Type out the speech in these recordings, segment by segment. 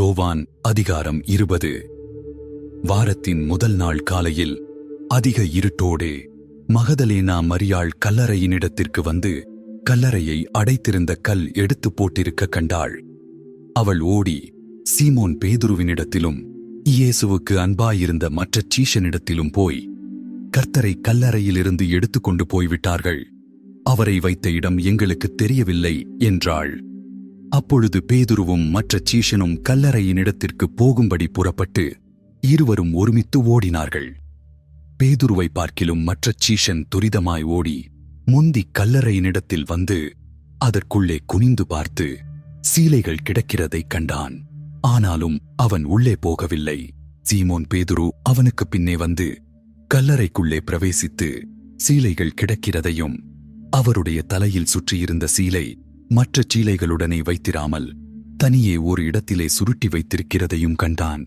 யோவான் அதிகாரம் இருபது. வாரத்தின் முதல் நாள் காலையில் அதிக இருட்டோடே மகதலேனா மரியாள் கல்லறையினிடத்திற்கு வந்து கல்லறையை அடைத்திருந்த கல் எடுத்து போட்டிருக்க கண்டாள். அவள் ஓடி சீமோன் பேதுருவினிடத்திலும் இயேசுவுக்கு அன்பாயிருந்த மற்ற சீஷனிடத்திலும் போய் கர்த்தரை கல்லறையிலிருந்து எடுத்துக்கொண்டு போய்விட்டார்கள். அவரை வைத்த இடம் எங்களுக்கு தெரியவில்லை என்றாள். அப்பொழுது பேதுருவும் மற்ற சீஷனும் கல்லறையினிடத்திற்கு போகும்படி புறப்பட்டு இருவரும் ஒருமித்து ஓடினார்கள். பேதுருவை பார்க்கிலும் மற்ற சீஷன் துரிதமாய் ஓடி முந்தி கல்லறையினிடத்தில் வந்து அதற்குள்ளே குனிந்து பார்த்து சீலைகள் கிடக்கிறதைக் கண்டான். ஆனாலும் அவன் உள்ளே போகவில்லை. சீமோன் பேதுரு அவனுக்கு பின்னே வந்து கல்லறைக்குள்ளே பிரவேசித்து சீலைகள் கிடக்கிறதையும் அவருடைய தலையில் சுற்றியிருந்த சீலை மற்ற சீலைகளுடனே வைத்திராமல் தனியே ஒரு இடத்திலே சுருட்டி வைத்திருக்கிறதையும் கண்டான்.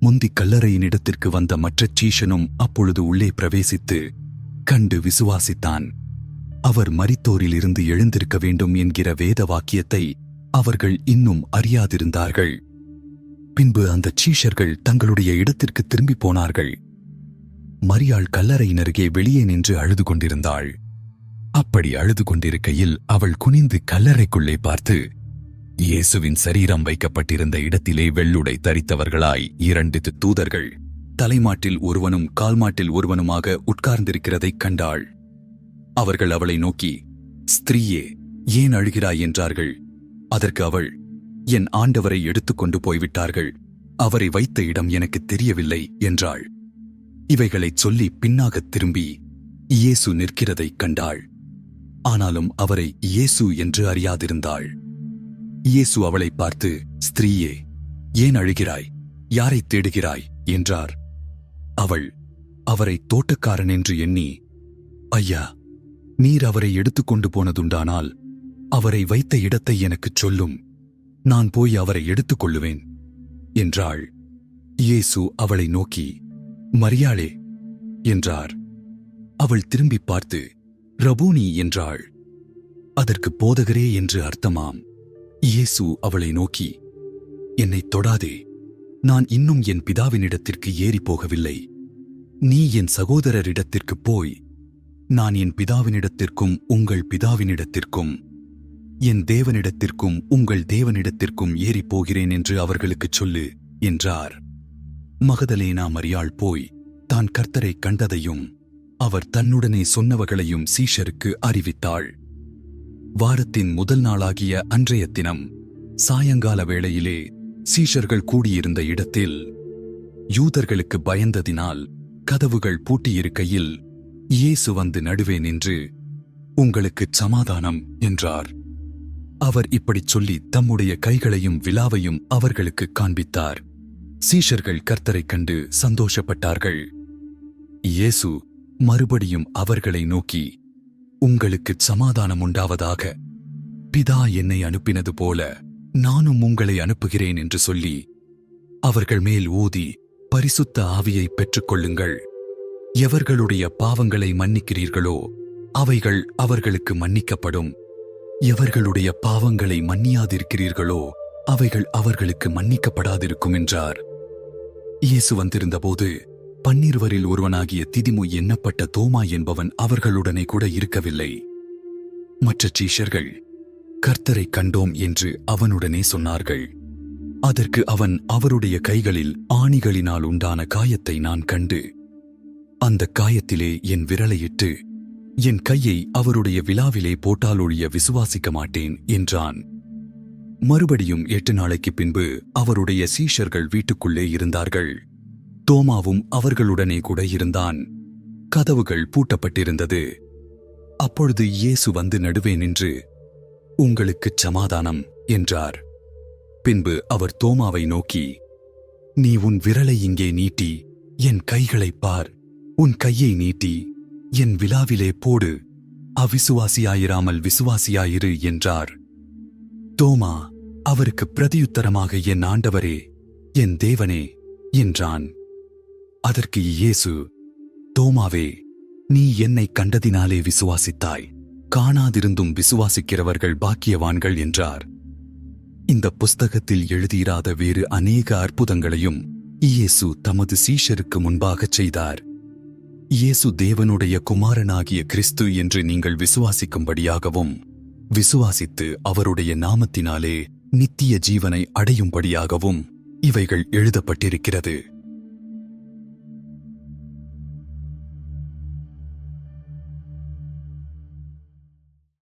முந்தி கல்லறையினிடத்திற்கு வந்த மற்ற சீஷனும் அப்பொழுது உள்ளே பிரவேசித்து கண்டு விசுவாசித்தான். அவர் மரித்தோரிலிருந்து எழுந்திருக்க வேண்டும் என்கிற வேத வாக்கியத்தை அவர்கள் இன்னும் அறியாதிருந்தார்கள். பின்பு அந்த சீஷர்கள் தங்களுடைய இடத்திற்கு திரும்பி போனார்கள். மரியாள் கல்லறையினருகே வெளியே நின்று அழுது கொண்டிருந்தாள். அப்படி அழுது கொண்டிருக்கையில் அவள் குனிந்து கல்லறைக்குள்ளே பார்த்து இயேசுவின் சரீரம் வைக்கப்பட்டிருந்த இடத்திலே வெள்ளுடை தரித்தவர்களாய் இரண்டு தூதர்கள். தலைமாட்டில் ஒருவனும் கால்மாட்டில் ஒருவனுமாக உட்கார்ந்திருக்கிறதைக் கண்டாள். அவர்கள் அவளை நோக்கி ஸ்திரீயே ஏன் அழுகிறாய்? என்றார்கள். அதற்கு அவள் என் ஆண்டவரை எடுத்துக்கொண்டு போய்விட்டார்கள். அவரை வைத்த இடம் எனக்கு தெரியவில்லை என்றாள். இவைகளைச் சொல்லி பின்னாகத் திரும்பி இயேசு நிற்கிறதைக் கண்டாள். ஆனாலும் அவரை இயேசு என்று அறியாதிருந்தாள். இயேசு அவளை பார்த்து ஸ்திரீயே ஏன் அழுகிறாய்? யாரைத் தேடுகிறாய்? என்றார். அவள் அவரை தோட்டக்காரன் என்று எண்ணி ஐயா நீர் அவரை எடுத்துக்கொண்டு போனதுண்டானால் அவரை வைத்த இடத்தை எனக்குச் சொல்லும். நான் போய் அவரை எடுத்துக்கொள்ளுவேன் என்றாள். இயேசு அவளை நோக்கி மரியாளே என்றார். அவள் திரும்பி பார்த்து ரபூனி என்றாள். அதற்கு போதகரே என்று அர்த்தமாம். இயேசு அவளை நோக்கி என்னைத் தொடாதே. நான் இன்னும் என் பிதாவினிடத்திற்கு ஏறிப் போகவில்லை நீ என் சகோதரரிடத்திற்கு போய் நான் என் பிதாவினிடத்திற்கும் உங்கள் பிதாவினிடத்திற்கும் என் தேவனிடத்திற்கும் உங்கள் தேவனிடத்திற்கும் ஏறிப் போகிறேன் என்று அவர்களுக்குச் சொல்லு என்றார். மகதலேனா மரியாள் போய் தான் கர்த்தரைக் கண்டதையும் அவர் தன்னுடனே சொன்னவர்களையும் சீஷருக்கு அறிவித்தாள். வாரத்தின் முதல் நாளாகிய அன்றைய தினம் சாயங்கால வேளையிலே சீஷர்கள் கூடியிருந்த இடத்தில் யூதர்களுக்கு பயந்ததினால் கதவுகள் பூட்டியிருக்கையில் இயேசு வந்து நடுவே நின்று உங்களுக்குச் சமாதானம் என்றார். அவர் இப்படிச் சொல்லி தம்முடைய கைகளையும் விழாவையும் அவர்களுக்கு காண்பித்தார். சீஷர்கள் கர்த்தரைக் கண்டு சந்தோஷப்பட்டார்கள். இயேசு மறுபடியும் அவர்களை நோக்கி உங்களுக்குச் சமாதானம் உண்டாவதாக. பிதா என்னை அனுப்பினது போல நானும் உங்களை அனுப்புகிறேன் என்று சொல்லி அவர்கள் மேல் ஊதி பரிசுத்த ஆவியை பெற்றுக்கொள்ளுங்கள். எவர்களுடைய பாவங்களை மன்னிக்கிறீர்களோ அவைகள் அவர்களுக்கு மன்னிக்கப்படும். எவர்களுடைய பாவங்களை மன்னியாதிருக்கிறீர்களோ அவைகள் அவர்களுக்கு மன்னிக்கப்படாதிருக்கும் என்றார். இயேசு வந்திருந்தபோது பன்னிருவரில் ஒருவனாகிய திதிமு எண்ணப்பட்ட தோமா என்பவன் அவர்களுடனே கூட இருக்கவில்லை. மற்ற சீஷர்கள் கர்த்தரை கண்டோம் என்று அவனுடனே சொன்னார்கள். அதற்கு அவன் அவருடைய கைகளில் ஆணிகளினால் உண்டான காயத்தை நான் கண்டு அந்த காயத்திலே என் விரலையிட்டு என் கையை அவருடைய விழாவிலே போட்டாலொழிய விசுவாசிக்க மாட்டேன் என்றான். மறுபடியும் எட்டு நாளைக்கு பின்பு அவருடைய சீஷர்கள் வீட்டுக்குள்ளே இருந்தார்கள். தோமாவும் அவர்களுடனே கூட இருந்தான். கதவுகள் பூட்டப்பட்டிருந்தது. அப்பொழுது இயேசு வந்து நடுவே நின்று உங்களுக்குச் சமாதானம் என்றார். பின்பு அவர் தோமாவை நோக்கி நீ உன் விரலை இங்கே நீட்டி என் கைகளைப் பார். உன் கையை நீட்டி என் விழாவிலே போடு. அவிசுவாசியாயிராமல் விசுவாசியாயிரு என்றார். தோமா அவருக்கு பிரதியுத்தரமாக என் ஆண்டவரே என் தேவனே என்றான். அதற்கு இயேசு தோமாவே நீ என்னை கண்டதினாலே விசுவாசித்தாய். காணாதிருந்தும் விசுவாசிக்கிறவர்கள் பாக்கியவான்கள் என்றார். இந்த புஸ்தகத்தில் எழுதியிராத வேறு அநேக அற்புதங்களையும் இயேசு தமது சீஷருக்கு முன்பாகச் செய்தார். இயேசு தேவனுடைய குமாரனாகிய கிறிஸ்து என்று நீங்கள் விசுவாசிக்கும்படியாகவும் விசுவாசித்து அவருடைய நாமத்தினாலே நித்திய ஜீவனை அடையும்படியாகவும் இவைகள் எழுதப்பட்டிருக்கிறது.